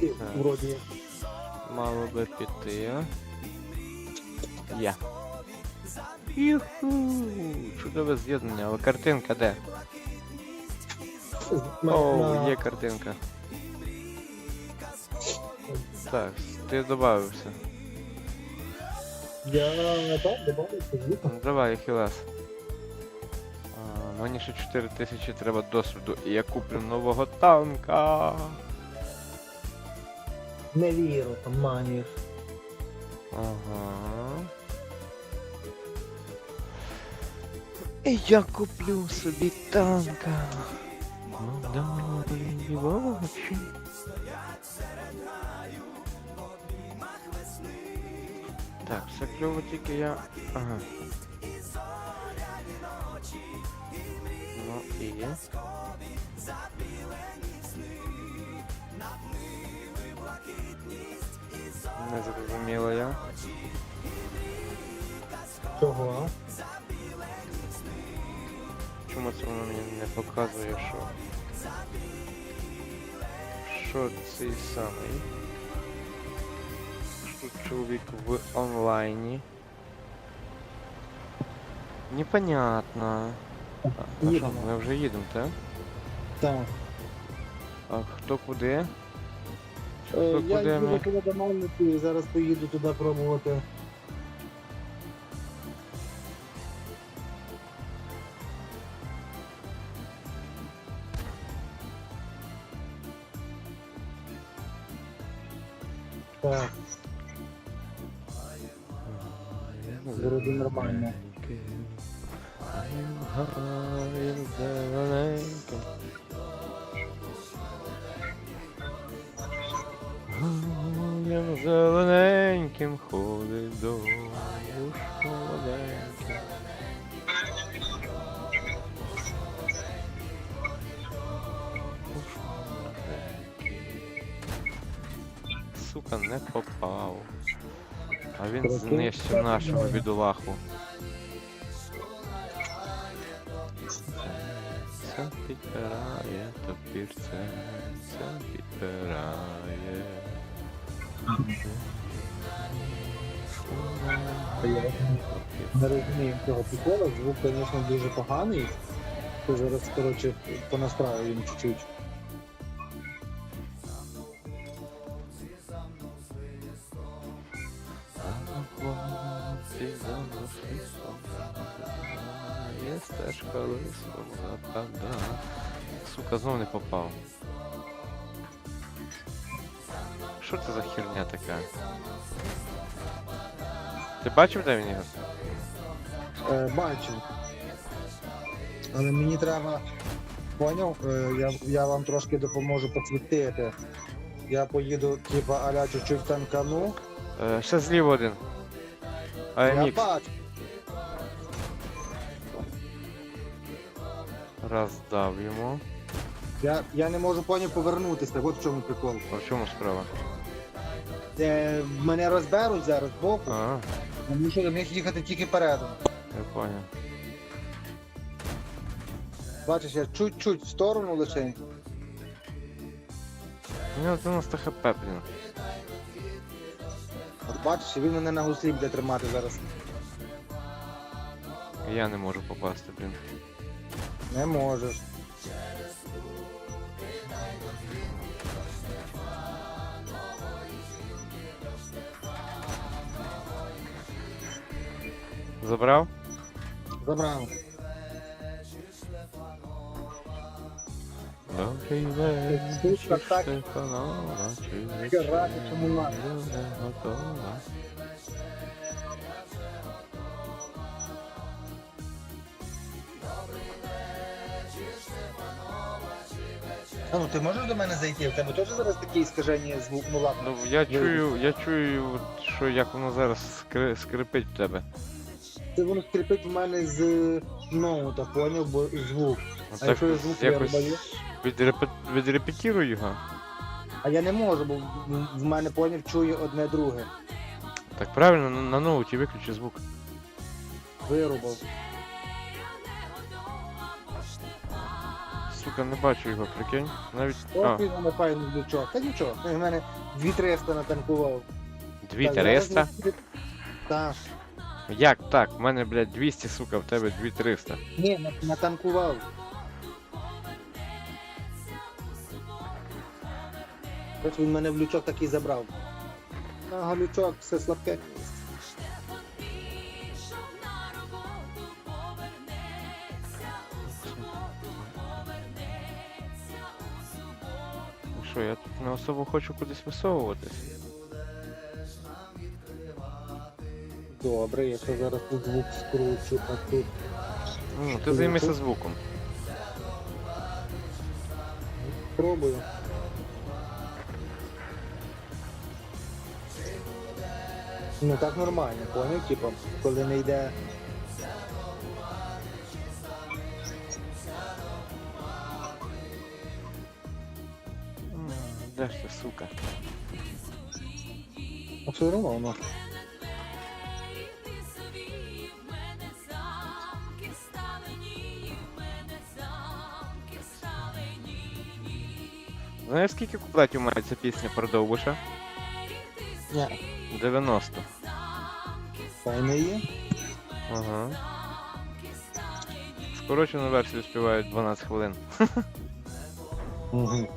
Я вроді. Мало би піти. Є. Юху! Чудове з'єднання, але картинка де? На- О, є картинка. Так, ти додався. Я так. Ну, Давай, Ахілес. Мені ще 4 тисячі треба досвіду, і я куплю нового танка. Не вірю, там маніш. Ага. І я куплю собі танка. Молодої очі. Так, все кльово тільки я. Ага. Ну і. Не зрозуміло я. Чого? Чому це воно мені не показує, що. Що цей самий? Що чоловік в онлайні. Непонятно. А, а що, ми вже їдемо, так? Так. А хто куди? Е, Я туди до Мельники і зараз поїду туди пробувати. Так, вроді нормально. Гаєм зелененьким ходить до молоденьким. Сука, не попав. А він знищив нашого бідолаху. Це підпирає топірце, це підпирає. Не розумію цього прикола, звук, звісно, дуже поганий. Ти зараз, коротше, понастраю їм чуть-чуть. Сука, знов не попав. Що це за херня така? Ти бачив, де він його? Е, бачу. Але мені треба. Поняв? Е, я, я вам трошки допоможу посвітити. Я поїду, типа, аля чуть-чуть танкану. Е, ще зліва один. Я AMX. бачу. Роздав йому. Я, я не можу поняв повернутися, от в чому прикол. А в чому справа? Е, мене розберуть зараз боку, А, тому що я міг їхати тільки передом. я понял. Бачиш, я чуть-чуть в сторону лише. У нього 90 хп, блін. От бачиш, він мене на гуслі буде тримати зараз. Я не можу попасти, блін. Не можеш. Забрав? Забрав. Добрий вечір, так. Стефанова, чи чому надо. вечеря готова? А ну ти можеш до мене зайти? У тебе теж зараз такі скажені звук, ну ладно. Ну я чую, я чую, що як воно зараз скри, скрипить в тебе. Це воно скрипить в мене з ноута, поняв, бо звук. Ну, А якщо я звук якось вирубаю? відрепе, відрепетіруй його. А я не можу, бо в- в мене поняв чує одне друге. Так правильно, на, на ноуті виключи звук. Вирубав. Сука, не бачу його, прикинь. Навіть. А, Ох, він мене файний лючок. Та нічого, він в мене 2300 натанкував. 2300? Так. Як так? У мене, блядь, 200, сука, в тебе 2300. Ні, на- натанкував. Ось він мене в лючок такий забрав. Ага, лючок, все слабке. Ну Що, я тут не особо хочу кудись висовуватись. Добре, якщо зараз тут звук скручу, а тут Ну, ти займися звуком. пробую. Ну так нормально, поняв? Типа, коли не йде. Знаєш, скільки куплетів має ця пісня про Довбуша? Ні, 90. файно є. Ага. Скорочену версію співають 12 хвилин. Угу.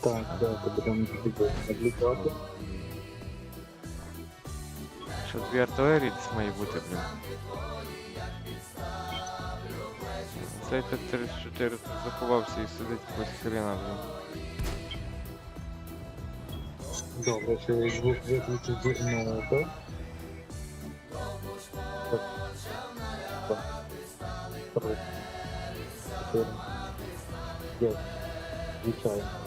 Так, давайте будемо відвлікати. Що дві артилерії десь має бути, блін. Цей Т-34 тут заховався і сидить якось хрена, блін. Добре, я звук. Так. Так. Три. Чотири. П'ять. Звичайно.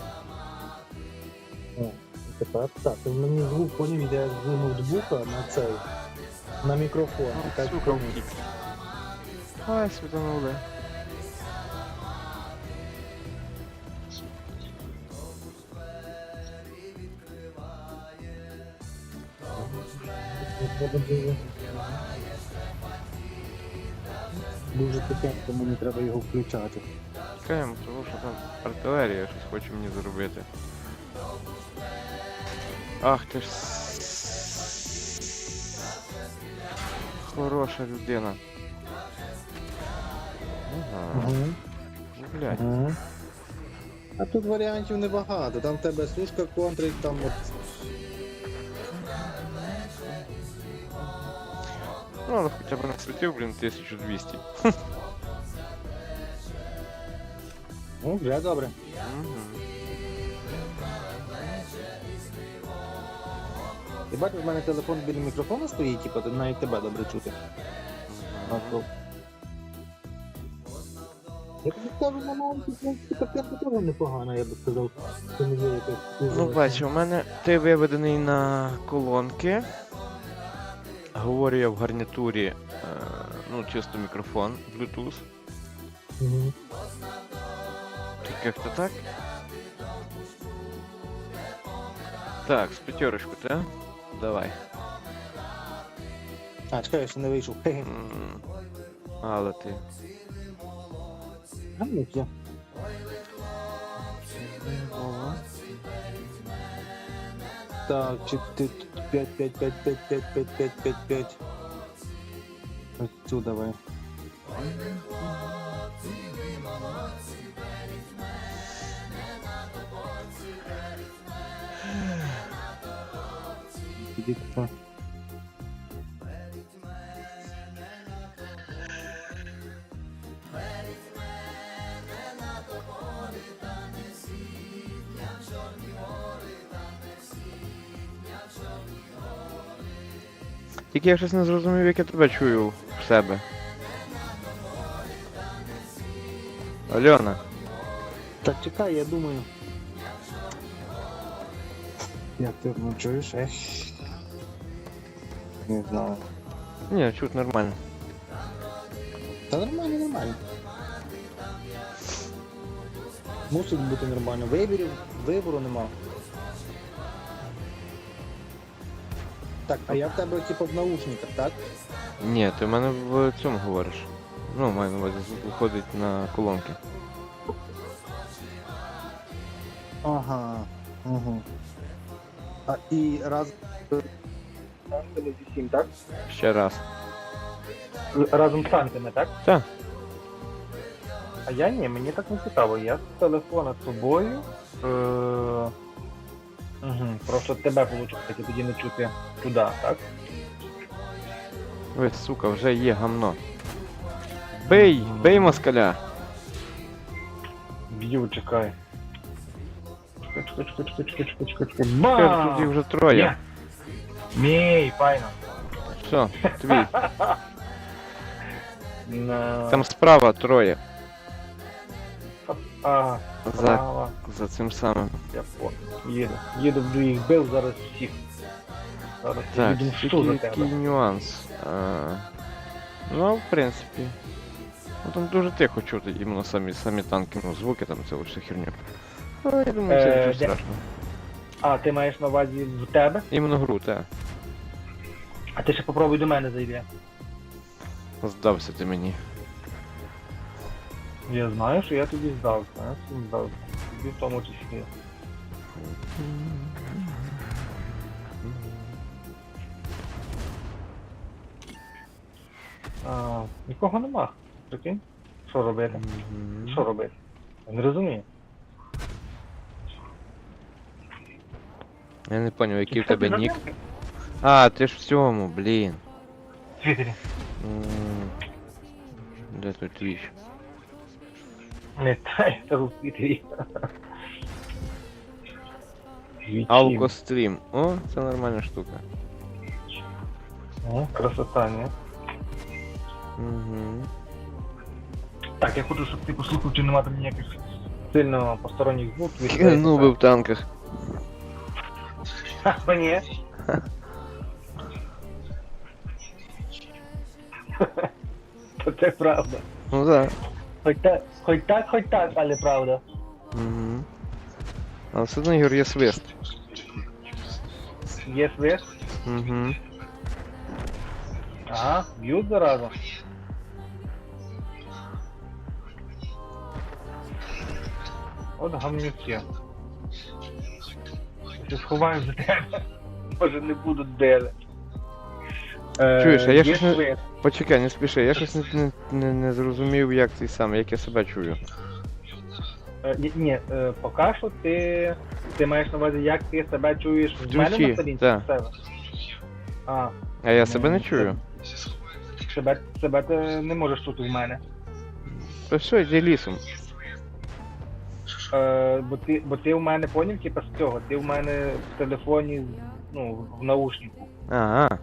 О, і тепер так, і мені звук поняв йде з ноутбука на цей. На мікрофон. І так Сука, втік. Ай, світанули. Треба дуже. Дуже тихенько, мені треба його включати. Чекаємо, тому що там артилерія щось хоче мені зробити. Ах ти ж. Хороша людина. Ага. Угу. Ну, блядь. Угу. А тут варіантів небагато. Там в тебе сушка контрить, там от. Ну, але хоча б не світив, блін, 1200. Ну, вже добре. Мгм. Ти бачиш, в мене телефон біля мікрофона стоїть, типу, навіть тебе добре чути. Я тобі скажу, маленькій картинка теж непогана, я би сказав. Це не є якась дуже- Ну, бач, у мене ти виведений на колонки. Говорю я в гарнітурі, е, ну, чисто мікрофон, Bluetooth. Мгм. Тут як-то так. Так, з п'ятерочку, так? Давай. А, чекай, я ще не вийшов. Хе-хе. М, Але ти. А, ну, все. Так, 4, 5, 5, 5, 5, 5, 5, 5, 5, 5. Оцю давай. Іди туди. Тільки я щось не зрозумів, як я тебе чую в себе. Альона, Так, чекай, я думаю. Ти ну, чуєш? Ех. Не знаю. ні, чуть нормально. Та нормально, нормально. Мусить бути нормально. Виборів, вибору нема. Так, а я в тебе типу в наушниках, так? Ні, ти в мене в цьому говориш. Ну, маю на увазі, виходить на колонки. Ага. Угу. А і раз. Танками зі всім, так? Ще раз. Разом з танками, так? Так. А я ні, мені так не цікаво. Я з телефона з собою. Е... Угу. Просто тебе виходить таки тоді не чути туди, так? Ой, сука, вже є гамно. Бий! Бий москаля! Б'ю, чекай. Чекай, чекай, чекай, чекай, чекай, чекай, чекай. Тепер тут їх вже троє. Є. Мій, файно. Все, твій. На... Там справа троє. А, За, права. за цим самим. Я понял. Їду. Їду, буду їх бив зараз всіх. Зараз Так, їду шту за тебе. нюанс. А, ну, в принципі. Ну там дуже тихо чути іменно самі, самі танки, ну звуки там це лише херню. Ну, я думаю, це Е, нічого де- страшного. А, ти маєш на увазі в тебе? Іменно гру, так. А ти ще попробуй до мене зайди. Здався ти мені. Я знаю, що я тобі здався, я тобі здався. Тобі в тому числі. А, нікого нема. Прикинь? Що робити? Що робити? Я не розумію. Я не поняв, який в тебе нік. А, ти ж в цьому, блін. Твіттері. М, Де тут твіч? Не тай, це в Твіттері. Твічі. Алкострім. О, це нормальна штука. О, красота, ні? Угу. Так, я хочу, щоб ти послухав, чи нема там ніяких сильно посторонніх звуків. Ну би в танках. Ха, ні. То це правда. Ну да. Хоч так, хоч так, хоч так, але правда. Угу. Але все одно Ігор є свист. Є свист? Угу. Ага, б'ють зараза. От гамнюки. Сховаю за тебе. Може не будуть дели. Е, Чуєш, а я щось не-. Почекай, не спіши, я щось не, не, не, не зрозумів, як цей самий, як я себе чую. Е, Ні, ні, е, поки що ти, ти маєш на увазі, як ти себе чуєш в мене Твічі, на сторінці так. в себе. А, А я себе не Ну, чую. себе, себе ти не можеш чути в мене. То все, йди лісом. Е, бо ти, бо ти в мене поняв, типа з цього, ти в мене в телефоні, ну, в наушнику. Ага.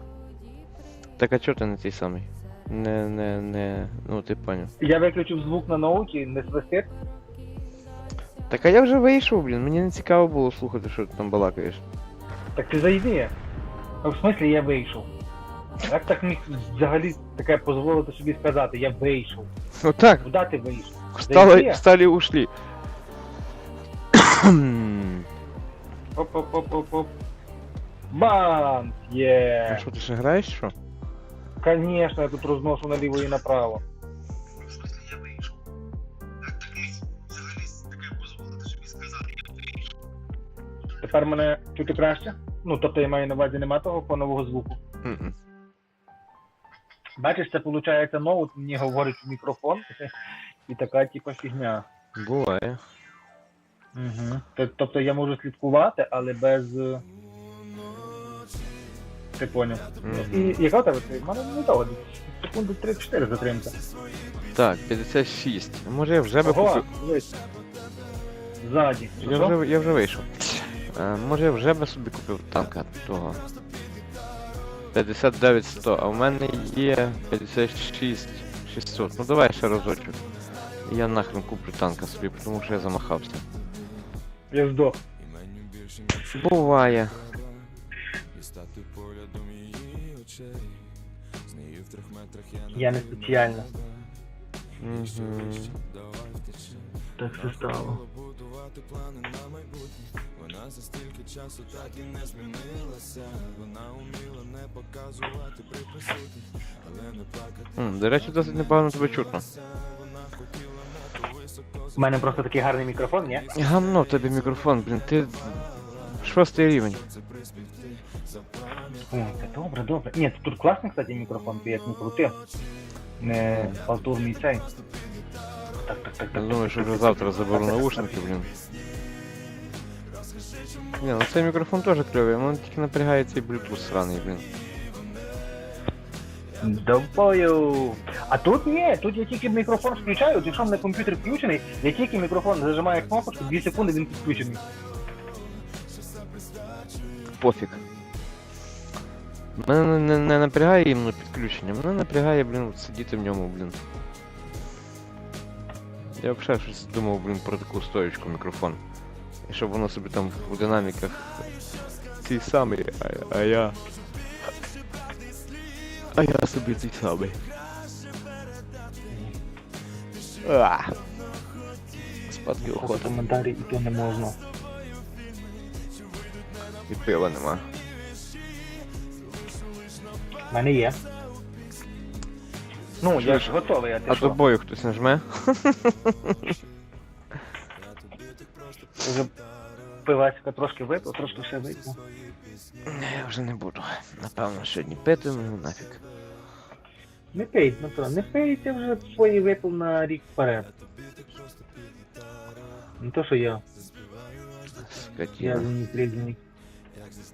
Так а чого ти не цей самий? Не, не, не. Ну ти поняв. Я виключив звук на ноуті, не свистить. Так а я вже вийшов, блін, мені не цікаво було слухати, що ти там балакаєш. Так ти зайди. А в смислі я вийшов. Як так міг взагалі таке дозволити собі сказати, я вийшов. Отак, Куди ти вийшов? встали, Зайди. встали ушли. Оп-оп-оп-оп-оп. Бам! А Є! що, ти ще граєш, що? Конечно, я тут розношу наліво і направо. Тепер мене чути краще? Ну, тобто я маю на увазі нема того фонового звуку. Мгм. Бачиш, це виходить ноут, мені говорить в мікрофон, і така типа фігня. Буває. Угу. Тобто я можу слідкувати, але без. Ти поняв. І яка у тебе? В мене не довго, десь секунди 3-4 затримка. Так, 56. Може я вже би Ого, купив. дивись. Ззаді. Я вже, я вже вийшов. Е, може я вже би собі купив танка того. 59 100, а в мене є 56 600. Ну давай ще разочок. Я нахрен куплю танка собі, тому що я замахався. Я здох. Буває. Я не спеціально. Угу. Так це стало. Вона за стільки часу так і не змінилася. Вона вміла не показувати при присутніх, але не плакати. До речі, досить непогано тебе чутно. У мене просто такий гарний мікрофон, ні? Гамно в тебе мікрофон, блін, ти. Шостий рівень. О, це добре, добре. Ні, тут класний, кстати, мікрофон, ти як не крутив. Не халтурний цей. Так, так, так, Я так. думаю, що вже завтра заберу наушники, блін. Ні, ну цей мікрофон теж кльовий, але тільки напрягає цей Bluetooth сраний, блін. Довбою. А тут ні, тут я тільки мікрофон включаю, от якщо в мене комп'ютер включений, я тільки мікрофон зажимаю кнопочку, 2 секунди він підключений. Пофіг. Мене не, не, не напрягає іменно підключення, мене напрягає, блін, от сидіти в ньому, блін. Я взагалі щось думав, блін, про таку стоючку мікрофон. І щоб воно собі там у динаміках цей самий, а, а я. А я собі цей самий. А. Спадки охота. Коментарі і то не можна. І пива нема. У мене є. Ну, я ж, готовий, а ти А що? тобою хтось нажме? Вже пивасика трошки випив, трошки ще випив. Я вже не буду. Напевно, сьогодні питиму, ну нафіг. Не пий, Дмитро, не пийте вже свої випив на рік вперед. Не то, що я. Я Скотіна. не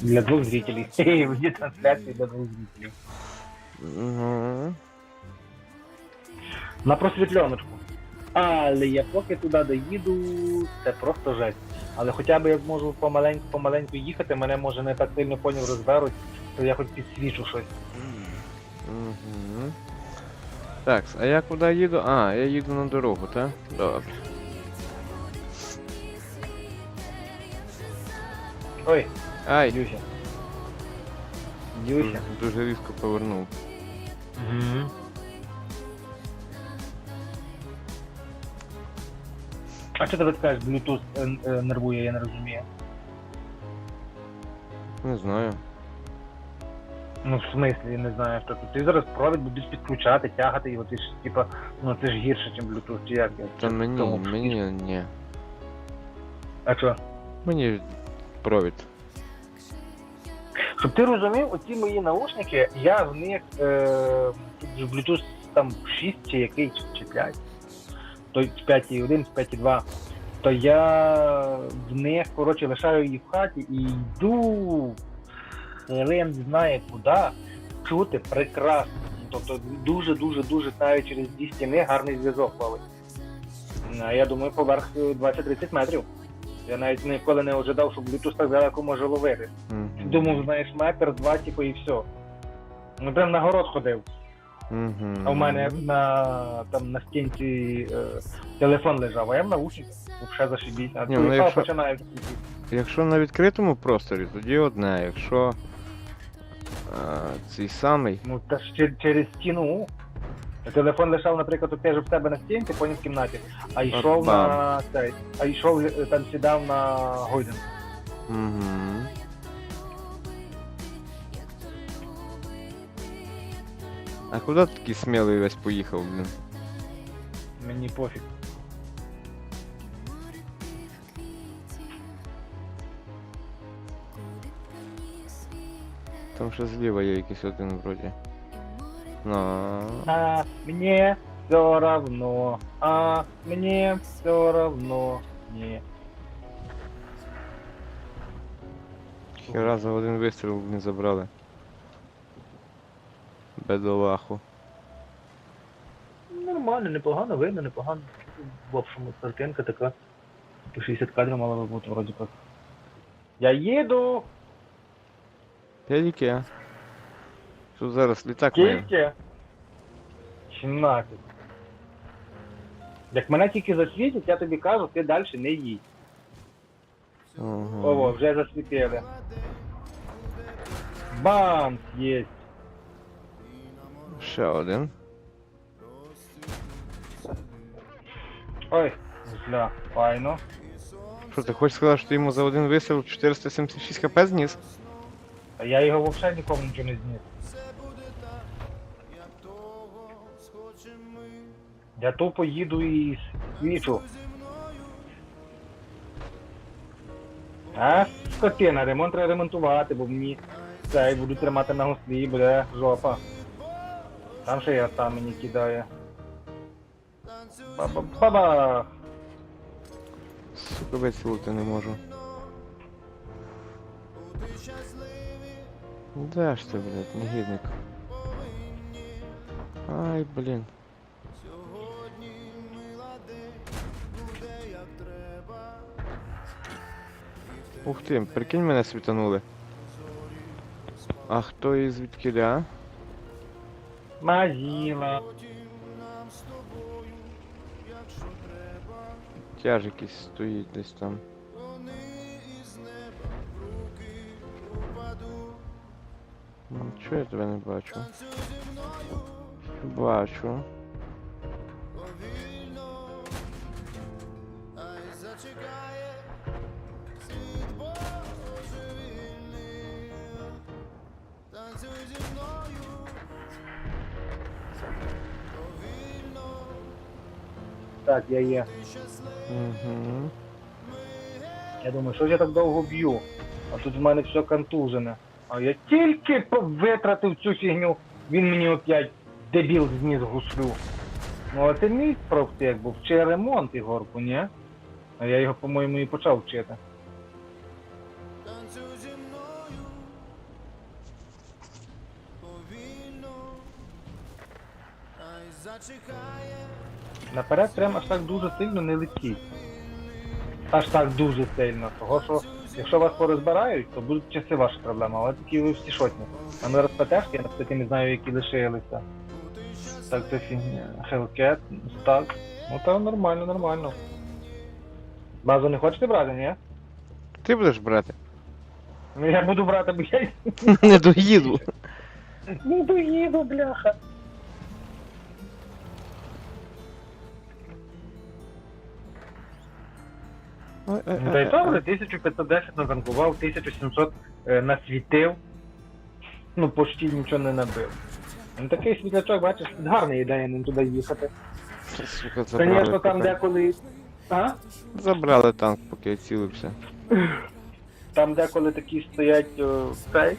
Для двух зрителей. Вне трансляции для двух зрителей. На просвітленочку. Але я поки туди доїду, це просто жесть. Але хоча б я зможу помаленьку помаленьку їхати, мене може не так сильно поняв розберуть, то я хоч підсвічу щось. Мгм. Так, а я куди їду? А, я їду на дорогу, так? Добре. Ой, Ай, Дюся. Дюся. дуже різко повернув. Угу. А що ти кажеш, Bluetooth е, е, нервує, я не розумію. Не знаю. Ну, в смислі, я не знаю, що тут. Ти зараз провід будеш підключати, тягати його, ти ж типа, ну це ж гірше, ніж Bluetooth, чи як? я? Та мені, тому? мені ні. А що? Мені провід. Щоб ти розумів, оці мої наушники, я в них е, Bluetooth там 6 чи який, чи, чи 5. То 5.1, 5.2. То я в них, коротше, лишаю їх в хаті і йду хрен знає куди, чути прекрасно. Тобто дуже-дуже дуже навіть через дві стіни гарний зв'язок ловить. Я думаю, поверх е, 20-30 метрів. Я навіть ніколи не ожидав, що Bluetooth так далеко може ловити. Мгм. Думав, знаєш, метр, два, типу, і все. Ну, прям на город ходив. Мгм. А в мене на, там, на стінці е, телефон лежав, а я в наушниках. Взагалі зашибіть. А ну, якщо- починає. Якщо на відкритому просторі, тоді одне. Якщо а, цей самий. Ну, та ж через стіну. Телефон лежав, наприклад, теж в тебе на стінці, потім в кімнаті, а йшов на цей, а йшов е, там сідав на гойден. Угу. А куди ти такий смілий весь поїхав, блін? Мені пофіг. Там ще зліва є якийсь один вроді. Ну. А мне все равно. А мне все равно. Не. Хера за один вистріл не забрали. Бедолаху. Нормально, непогано, видно, непогано. В общем, картинка така. 60 кадрів мала би бути, вроді як. Я їду, Я тільки. Тут зараз літак має. тільки 17. Як мене тільки засвітять, я тобі кажу, ти далі не їдь. Ага. Ого, вже засвітили. Бам! Є. Ще один. Ой, зля, файно. Що ти хочеш сказати, що ти йому за один вистріл 476 хп зніс? А я його взагалі нікому нічого не зніс. Я тупо їду і свічу. А, скотина, ремонт треба ремонтувати, бо мені цей буду тримати на гуслі, буде жопа. Там ще я сам мені кидає. Ба-ба-ба-ба! Сука, вицілити не можу. Де ж ти, блядь, негідник? Ай, блін. Ух ти, прикинь, мене світанули. А хто із звідкіля? Мазіла. Тяж якийсь стоїть десь там. Ну, Чого я тебе не бачу? Бачу. Так, я є. Угу. Я думаю, що ж я так довго б'ю? А тут в мене все контужене. А я тільки витратив цю фігню, він мені опять дебіл зніс гуслю. Ну а це мій профтек був, чи ремонт Ігорку, ні? А я його, по-моєму, і почав вчити. Наперед прям аж так дуже сильно не летіть. Аж так дуже сильно. Того що, якщо вас порозбирають, то будуть часи ваша проблема, але такі ви всі шотні. А ми розпетешки, я кстати не знаю, які лишилися. Так, це фігня. Hellcat, так. Ну то нормально, нормально. Базу не хочете брати, ні? Ти будеш брати? Ну я буду брати, бо я Не доїду. не доїду, бляха. Ну, Та й добре, 1510 назанкував, 1700 е, насвітив. Ну, почти нічого не набив. Ну такий світлячок, бачиш, гарна ідея ним туди їхати. Сука, забрали. Звісно, там поки. деколи. А? Забрали танк, поки я цілився. Там деколи такі стоять о, цей.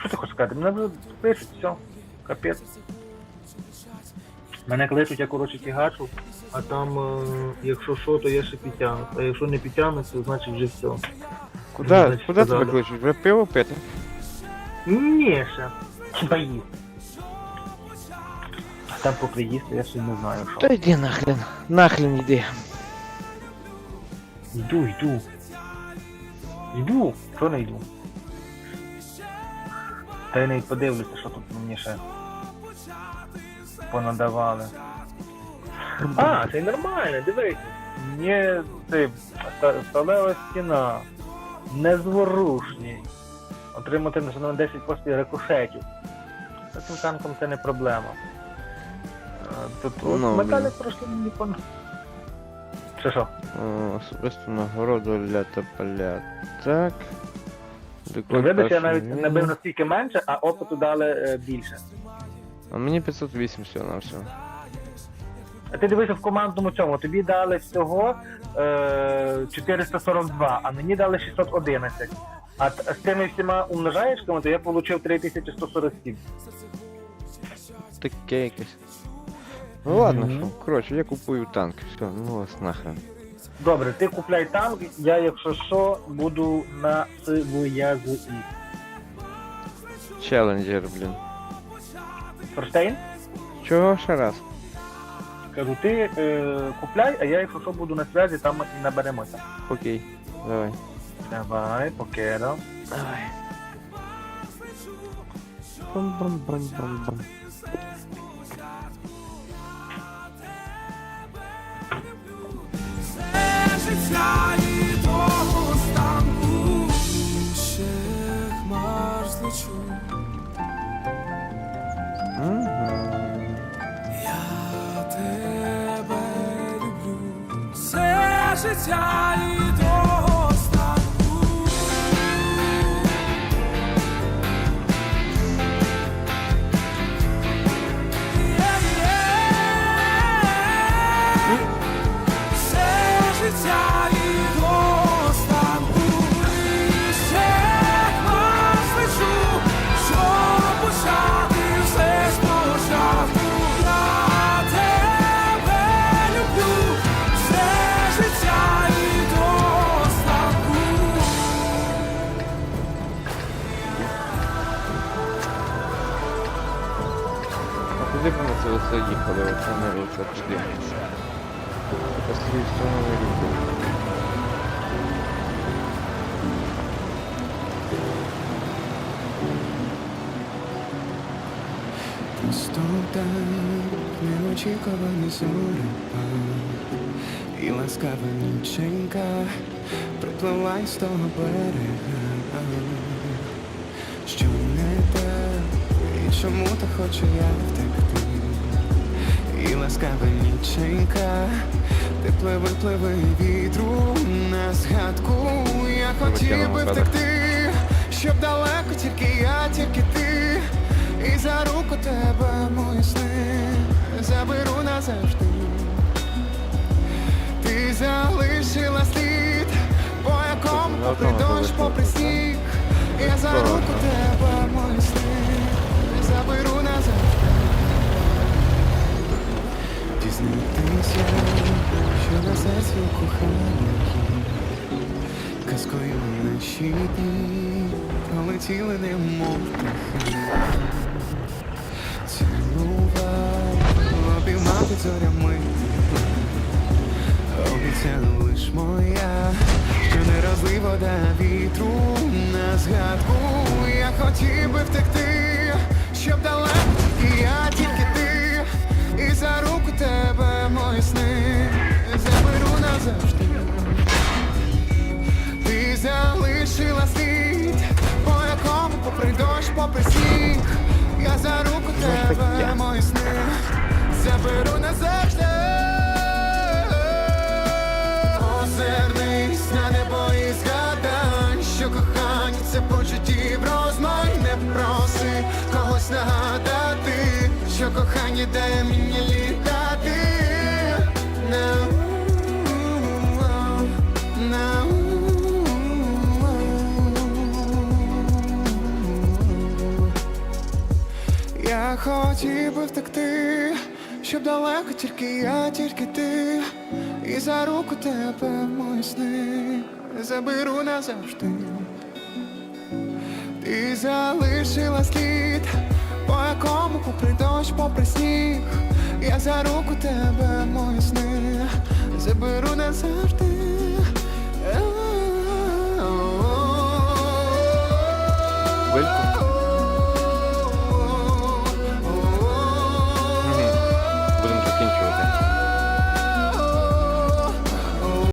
Що ти хочеш сказати? Мене вже пишуть, все. Капець. Мене кличуть, я коротше тягачу, а там, е, якщо що, то я ще підтягну. А якщо не підтягну, то значить вже все. Куди, Значить, куди тебе сказали. кличуть? Ви пиво пити? Ні, ще. Хіба їсти. А там поки їсти, я ще не знаю що. Та йди нахрен. Нахрен йди. Йду, йду. Йду. Що не йду? Та я навіть подивлюся, що тут мені ще понадавали. А, це нормально, дивись. Мені це ста- сталева стіна. Незворушні. Отримати на 10 після рикошетів. Та Цим танком це не проблема. Тут от Ну, металік трошки мені пон. Що що? Особисто нагороду для тополя. Так. Декор Видиш, я навіть набив наскільки менше, а опиту дали е, більше. А мені 508 всього на все. А ти дивися в командному цьому, тобі дали всього е, 442, а мені дали 611. А з тими всіма умножаєшками, то я отримав 3147. Таке якесь. Ну ладно, Мгм. що, коротше, я купую танк. Все, ну вас нахрен. Добре, ти купляй танк, я, якщо що, буду на Сивоязу і. Челенджер, блін. Форштейн? Чого ще раз? Кажу, ти е, купляй, а я, якщо що, буду на зв'язі, там і наберемося. Окей. Давай. Давай, покидав. Давай. Бам-бам-бам-бам-бам. життя і того останку ще хмар злечу Мгм. Життя ми оце їхали? Оце не оце туди. Сторону люблю. Неочікуваний зорепад І ласкава ніченька приплила із того берега Що не так, і чому так хочу я втекти І ласкава ніченька Тепле випливе вітру на згадку. Я хотів би втекти, щоб далеко тільки я, тільки ти. І за руку тебе мої сни заберу назавжди. Ти залишила слід, по якому попри дощ, попри сніг. Я за руку тебе мої сни Дізнатися, що на серці у Казкою наші дні пролетіли немов птахи обіймав зорями Обіцяла лиш моя, що не розлий вода вітру на згадку Я хотів би втекти, щоб далеко і я тільки І за руку тебе мої сни. Заберу назавжди. Ти залишила слід, по якому попри дощ, попри сніг. Я за руку тебе, мої сни. Заберу назавжди. Озирнись на небо і згадай, що кохання це почуттів розмай. Не проси когось нагадати, кохання дає мені літати? На на Я хотів би втекти, щоб далеко тільки я, тільки ти, і за руку тебе мої сни заберу назавжди. Ти залишила слід, по якому дощ, попри сніг, я за руку тебе мої сни заберу назавжди.